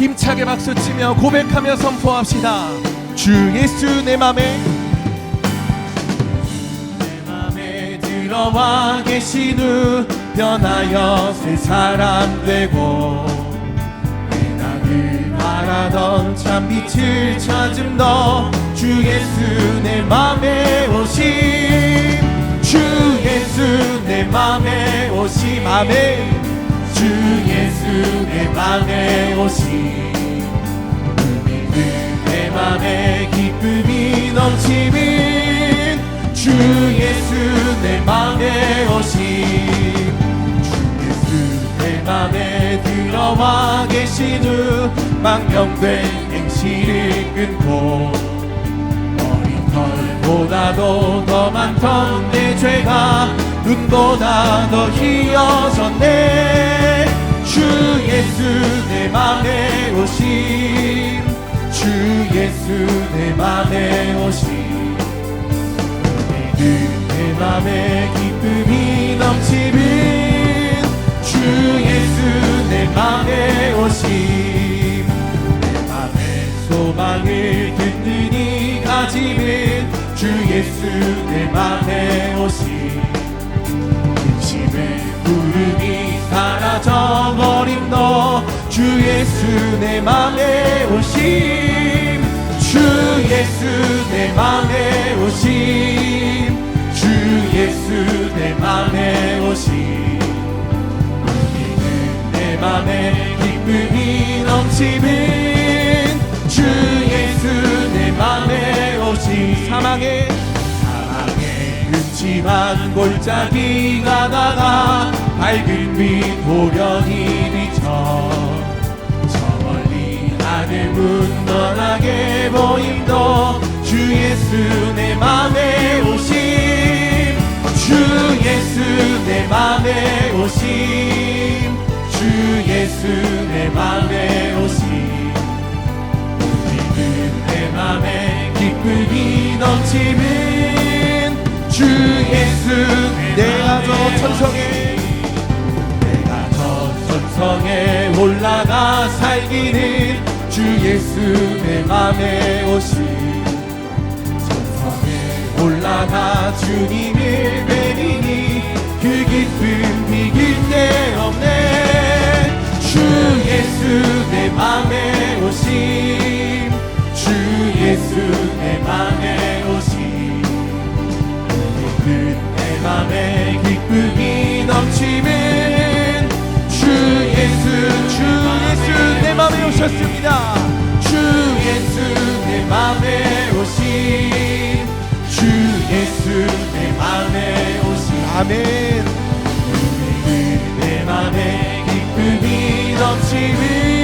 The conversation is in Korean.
힘차게 박수치며 고백하며 선포합시다. 주 예수 내 맘에. 내 맘에 들어와 계신 후 변하여 새 사람 되고 내 나를 바라던 참 빛을 찾은 너주 예수 내 맘에 오심. 주 예수 내 맘에 오심. 아멘. 주 예수 내 오심 내 맘에 기쁨이 넘치는 주 예수 내 맘에 오심 주 예수 내 맘에 들어와 계신 후 망령된 행실을 끊고 어린 털보다도 더 많던 내 죄가 눈보다 더 희어졌네 주 예수 내 맘에 오심 주 예수 내 맘에 오심 오늘은 내 맘에 기쁨이 넘치는 주 예수 내 맘에 오심 내 맘에 소망을 든든히 가지는 주 예수 내 맘에 오심 근심의 구름이 사라져 주 예수 내 맘에 오심. 주 예수 내 맘에 오심. 주 예수 내 맘에 오심. 우리는 내 맘에 기쁨이 넘치는 주 예수 내 맘에 오심. 사망의 사랑의 음침한 골짜기가 다가 밝은 빛 보련히 예수 내 맘에 오심. 주 예수 내 맘에 오심. 주 예수 내 맘에 오심. 우리는 내 맘에 기쁨이 넘치는 주 예수 내가 저 천성에 내가 저 천성에 올라가 살기는 주 예수 내 맘에 오심 올라가 주님을 뵈리니 그 기쁨 비길 데 없네. 주 예수 내 맘에 오심 주 예수 내 맘에 오심 오늘은 내 맘에 기쁨이 넘치는 주 예수 주 예수 내 맘에 오셨습니다 아멘. 내 맘에 기쁨이 넘치는